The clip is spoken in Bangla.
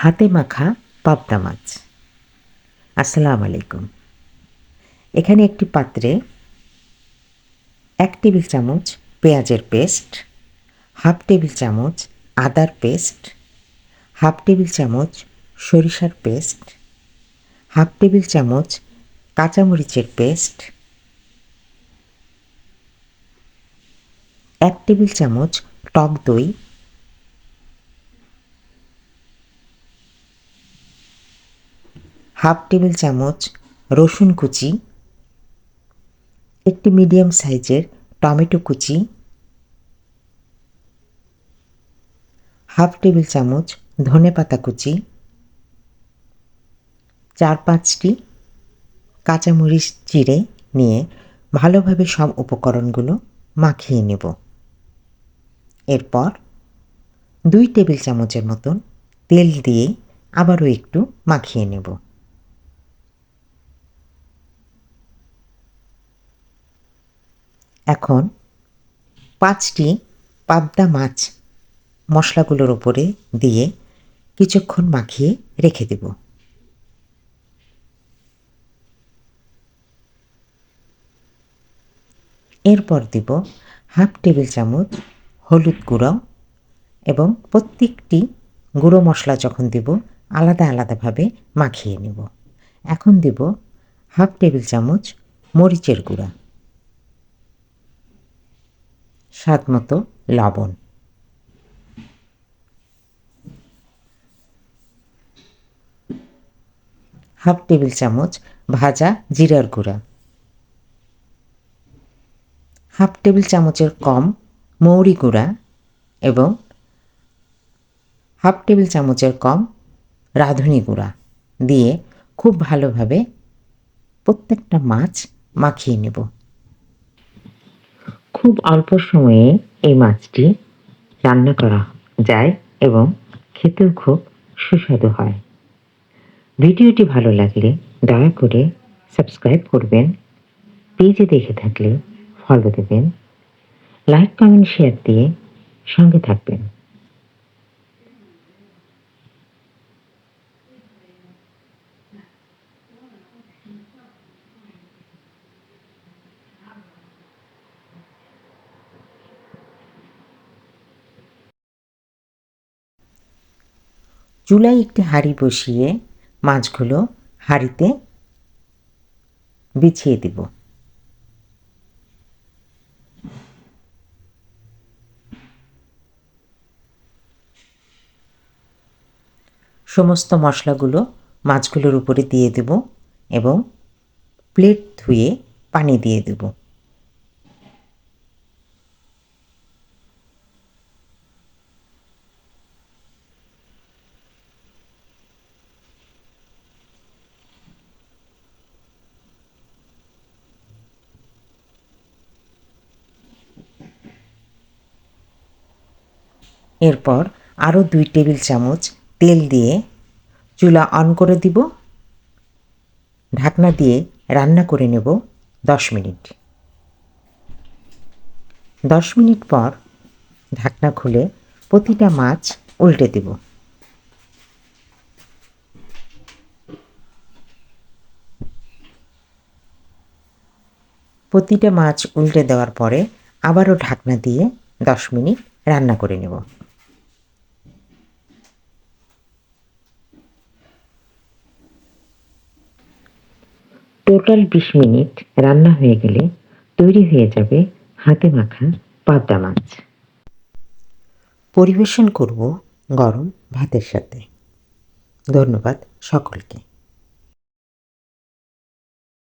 হাতে মাখা পাবদা মাছ। আসসালামু আলাইকুম। এখানে একটি পাত্রে এক টেবিল চামচ পেঁয়াজের পেস্ট, হাফ টেবিল চামচ আদার পেস্ট, হাফ টেবিল চামচ সরিষার পেস্ট, হাফ টেবিল চামচ কাঁচামরিচের পেস্ট, এক টেবিল চামচ টক দই হাফ টেবিল চামচ রসুন কুচি, একটি মিডিয়াম সাইজের টমেটো কুচি, হাফ টেবিল চামচ ধনে পাতা কুচি, চার পাঁচটি কাঁচামরিচ চিড়ে নিয়ে ভালোভাবে সব উপকরণগুলো মাখিয়ে নেব। এরপর দুই টেবিল চামচের মতন তেল দিয়ে আবারও একটু মাখিয়ে নেব। এখন পাঁচটি পাবদা মাছ মশলাগুলোর ওপরে দিয়ে কিছুক্ষণ মাখিয়ে রেখে দেব। এরপর দিব হাফ টেবিল চামচ হলুদ গুঁড়ো এবং প্রত্যেকটি গুঁড়ো মশলা যখন দেব, আলাদা আলাদাভাবে মাখিয়ে নেব। এখন দেব হাফ টেবিল চামচ মরিচের গুঁড়া। স্বাদ মতো লবণ। হাফ টেবিল চামচ ভাজা জিরার গুঁড়া। হাফ টেবিল চামচের কম মৌরি গুঁড়া এবং হাফ টেবিল চামচের কম রাঁধুনি গুঁড়া দিয়ে খুব ভালোভাবে প্রত্যেকটা মাছ মাখিয়ে নেব। খুব অল্প সময়ে এই মাছটি রান্না করা যায় এবং খেতেও খুব সুস্বাদু হয়। ভিডিওটি ভালো লাগলে দয়া করে সাবস্ক্রাইব করবেন, পেজে দেখে থাকলে ফলো দেবেন লাইক কমেন্ট শেয়ার দিয়ে সঙ্গে থাকবেন। চুলায় একটি হাঁড়ি বসিয়ে মাছগুলো হাঁড়িতে বিছিয়ে দিব। সমস্ত মশলাগুলো মাছগুলোর উপরে দিয়ে দেব এবং প্লেট ধুয়ে পানি দিয়ে দেব। এরপর আরও দুই টেবিল চামচ তেল দিয়ে চুলা অন করে দিব। ঢাকনা দিয়ে রান্না করে নেব দশ মিনিট। দশ মিনিট পর ঢাকনা খুলে প্রতিটা মাছ উল্টে দেব। প্রতিটা মাছ উল্টে দেওয়ার পরে আবারও ঢাকনা দিয়ে দশ মিনিট রান্না করে নেব। টোটাল বিশ মিনিট রান্না হয়ে গেলে তৈরি হয়ে যাবে হাতে মাখা পাবদা মাছ। পরিবেশন করব গরম ভাতের সাথে। ধন্যবাদ সকলকে।